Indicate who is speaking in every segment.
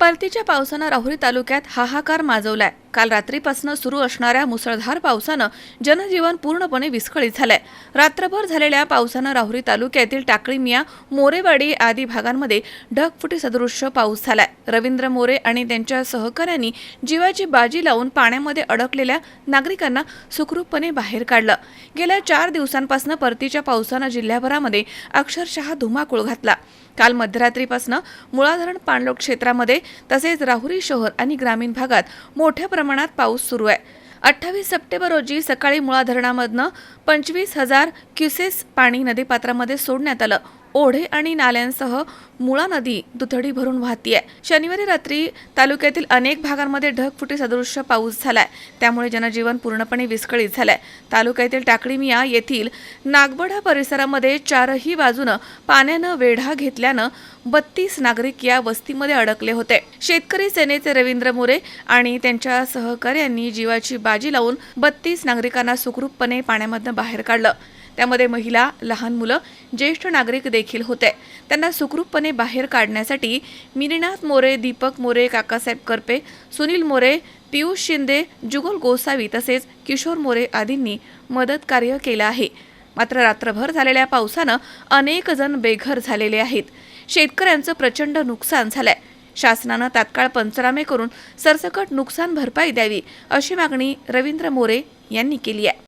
Speaker 1: परतीच्या पावसानं राहुरी तालुक्यात हाहाकार माजवलाय. काल रात्रीपासून सुरू असणाऱ्या मुसळधार पावसानं जनजीवन पूर्णपणे विस्कळीत झालंय. रात्रभर झालेल्या पावसानं राहुरी तालुक्यातील टाकळी मिया मोरेवाडी आदी भागांमध्ये ढगफुटी सदृश्य पाऊस झालाय. रवींद्र मोरे आणि त्यांच्या सहकाऱ्यांनी जीवाची बाजी लावून पाण्यामध्ये अडकलेल्या नागरिकांना सुखरूपपणे बाहेर काढलं. गेल्या चार दिवसांपासून परतीच्या पावसानं जिल्ह्याभरामध्ये अक्षरशः धुमाकूळ घातला. काल मध्यरात्रीपासून मुळाधरण पाणलोट क्षेत्रामध्ये तसेच राहुरी शहर आणि ग्रामीण भागात मोठ्या प्रमाणात पाऊस सुरू आहे. अठ्ठावीस सप्टेंबर रोजी सकाळी मुळा धरणामधनं पंचवीस हजार क्युसेस पाणी नदीपात्रामध्ये सोडण्यात आलं. ओढे आणि नाल्यांसह मुळा नदी दुथडी भरून वाहतीये. शनिवारी रात्री तालुक्यातील अनेक भागांमध्ये ढगफुटी सदृश्य पाऊस झालाय. त्यामुळे जनजीवन पूर्णपणे विस्कळीत झालंय. तालुक्यातील टाकळीमिया येथील नागबडा परिसरामध्ये चारही बाजूनं पाण्यानं वेढा घेतल्यानं बत्तीस नागरिक या वस्तीमध्ये अडकले होते. शेतकरी सेनेचे रवींद्र मोरे आणि त्यांच्या सहकार्यांनी जीवाची बाजी लावून बत्तीस नागरिकांना सुखरूपपणे पाण्यामधनं बाहेर काढलं. त्यामध्ये महिला लहान मुलं ज्येष्ठ नागरिक देखील होते. त्यांना सुखरूपपणे बाहेर काढण्यासाठी मिनीनाथ मोरे दीपक मोरे काकासाहेब करपे सुनील मोरे पियुष शिंदे जुगल गोसावी तसेच किशोर मोरे आदींनी मदत कार्य केलं आहे. मात्र रात्रभर झालेल्या पावसानं अनेक जण बेघर झालेले आहेत. शेतकऱ्यांचं प्रचंड नुकसान झालंय. शासनानं तात्काळ पंचनामे करून सरसकट नुकसान भरपाई द्यावी अशी मागणी रवींद्र मोरे यांनी केली आहे.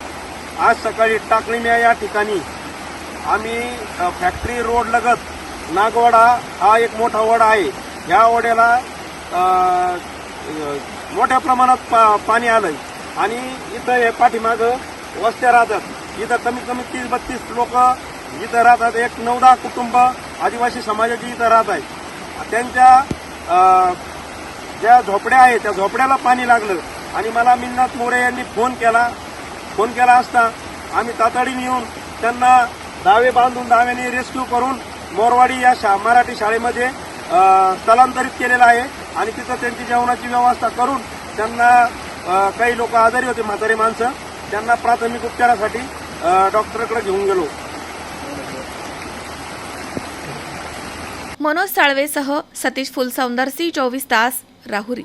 Speaker 2: आज सकाळी टाकणीम्या या ठिकाणी. आम्ही फॅक्टरी रोड लगत हा एक मोठा वडा आहे. ह्या वड्याला मोठ्या प्रमाणात पा पाणी आलंय. आणि इथं हे पाठीमागं वस्त्या राहतात. इथं कमीत कमी तीस बत्तीस लोक इथं राहतात. एक नऊ दहा कुटुंब आदिवासी समाजाची इथं राहत आहे त्यांच्या ज्या झोपड्या आहेत त्या झोपड्याला पाणी लागलं. आणि मला मिन्नाथ मोरे यांनी फोन केला. फोन केला असता आम्ही तातडीने येऊन त्यांना दावे बांधून दाव्याने रेस्क्यू करून मोरवाडी या शा मराठी शाळेमध्ये स्थलांतरित केलेलं आहे आणि तिथं त्यांची जेवणाची व्यवस्था करून त्यांना काही लोक आजारी होते म्हातारी माणसं त्यांना प्राथमिक उपचारासाठी डॉक्टरकडे घेऊन गेलो.
Speaker 1: मनोज साळवेसह सतीश फुलसौंदरसी चोवीस तास राहुरी.